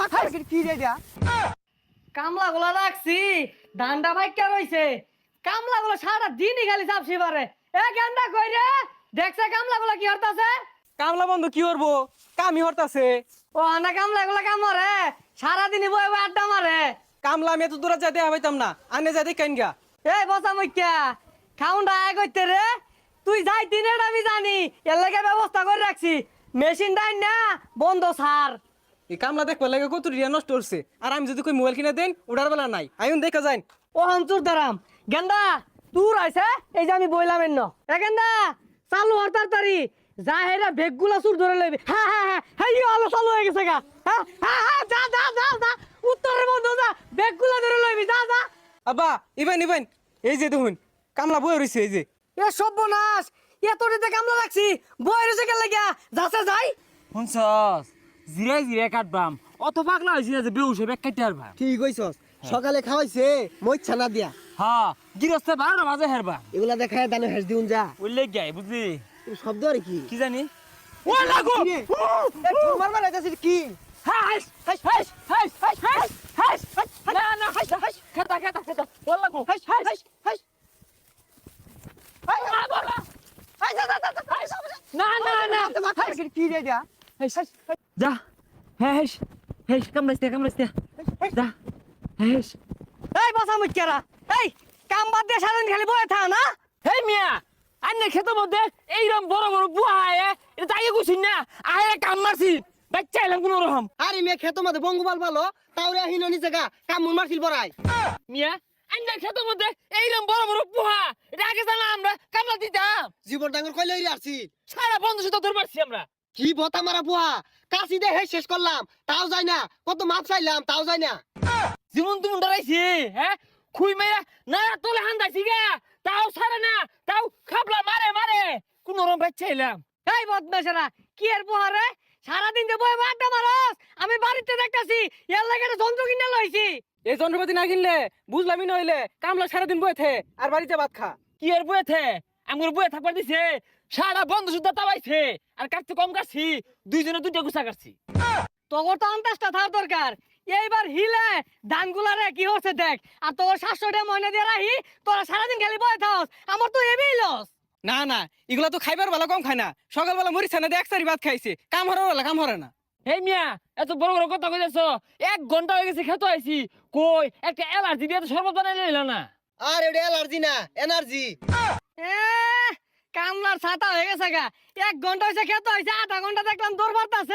মাথা কি রে দিয়া কামলা গুলো রাখছি ধানটা ভাইকা রইছে। কামলা গুলো সারা দিনই খালি চাপছি পারে এ গেন্দা কই রে? দেখছে কামলা গুলো কি হরতাছে? কামলা বন্ধু কি করব? কামি হরতাছে। ও আনা কামলা গুলো কাম মারে। সারা দিনই বই বই আড্ডা মারে। কামলা আমি এত দূরে যাইতে হইতাম না। আনে যাইতে কেন গা এই বসা মুখ্যা খাউন্ডা আয় করতে রে। তুই যাই দিনের আমি জানি। এর লাগে ব্যবস্থা করে রাখছি। মেশিন ডাইন না বন্ধ সার। এই কামলা দেখবার লাগে কত রিয়া নষ্ট করছে আর আমি যদি কই মোবাইল কিনে দেন উড়ার বেলা নাই। আইন দেখা যাই ও হামচুর দারাম। গেন্দা তুর আইছে? এই যে আমি বইলাম এন্ন। এ গেন্দা চালু হর তাড়াতাড়ি। যা হেরা বেগগুলা সুর ধরে লইবি। হ্যাঁ হ্যাঁ হ্যাঁ হ্যাঁ ইয়ে আলো চালু হয়ে গেছে গা। হ্যাঁ হ্যাঁ হ্যাঁ যা যা যা যা। উত্তরের মধ্যে যা বেগগুলা ধরে লইবি যা যা। আব্বা ইবেন ইবেন এই যে দেখুন কামলা বই রইছে এই যে। এ সর্বনাশ এতটিতে কামলা রাখছি বই রয়েছে গেলে গিয়া? যাচ্ছে যাই। শুনছস জিরাই জিরাই কাটবাম অত পাগলা হয়েছি না যে বেউসে ব্যাগ কাটতে হারবা কি কইছস সকালে খাওয়াইছে মই ছানা দিয়া হ্যাঁ গিরস্তে বারো বাজে হেরবা এগুলা দেখায় দানো হেস দিউন যা উল্লেখ গায় বুঝলি শব্দ আর কি কি জানি ও লাগো তোমার মারা গেছে কি হাস হাস হাস হাস হাস হাস না না না না না কি রে যা যা হেস হেস কামড়াইতে কামড়াইতে যা হেস এই বসা মুখ্যারা এই কাম বাদ দিয়ে সারাদিন খালি বয়ে থা না হেই মিয়া আন্নে খেতে মধ্যে এইরকম বড় বড় বুয়া আয় এটা তাই গুছিন না আয় কাম মারছি বাচ্চা এলাম কোন রকম আরে মেয়ে খেতো মধ্যে বঙ্গবাল ভালো তাওরে হিন নিচে গা কামুন মারছিল বড়াই মিয়া আন্নে খেতে মধ্যে এইরকম বড় বড় বুয়া এটা আগে জানা আমরা কামলা দিতাম জীবন ডাঙ্গর কইলে আসছি সারা বন্ধু সাথে দূর পারছি আমরা কি বতা মারা বুয়া? কাশি দে শেষ করলাম। তাও যাই না। কত মাপ চাইলাম তাও যাই না। জীবন তুমি ডরাইছি হ্যাঁ? খুই মেয়া না তোলে হান্দাইছি গা। তাও সারে না তাও খাবলা মারে মারে। কোন রকম বাচ্চা এলাম এই বদমাশেরা কি এর পোহারে সারাদিন যে বয়ে আড্ডা মারস। আমি বাড়িতে দেখতাছি এর লাগে যন্ত্র কিনে লইছি। এই যন্ত্রপাতি না কিনলে বুঝলামই নইলে কামলা সারাদিন বইতে আর বাড়িতে ভাত খা। কি এর বয়েছে আমার বয়ে থাকবার দিছে। সারা বন্ধ সুদ্ধা তাবাইছে আর কাটতে কম কাটছি দুইজনে দুইটা গুছা কাটছি। তোর তো আন্দাজটা থাকার দরকার। এইবার হিলে ধানগুলারে কি হচ্ছে দেখ? আর তোর শাশুড়ি ময়না দিয়ে রাহি তোরা সারাদিন খালি বয়ে থাকস আমার তো এবি লস না না এগুলা তো খাইবার বেলা কম খায় না। সকালবেলা মরিচ না এক সারি ভাত খাইছে কাম হরার বেলা কাম হরে না। এই মিয়া এত বড় বড় কথা কইতেছ এক ঘণ্টা হয়ে গেছে খেতে আইছি। কই একটা অ্যালার্জি দিয়ে তো শরবত বানাই নিল না। আর এটা এলার্জি না এনার্জি। কামলার ছাতা হয়ে গেছে গা। এক ঘণ্টা হয়েছে খেতে হয়েছে আধা ঘণ্টা দেখলাম দৌড় মারতাছে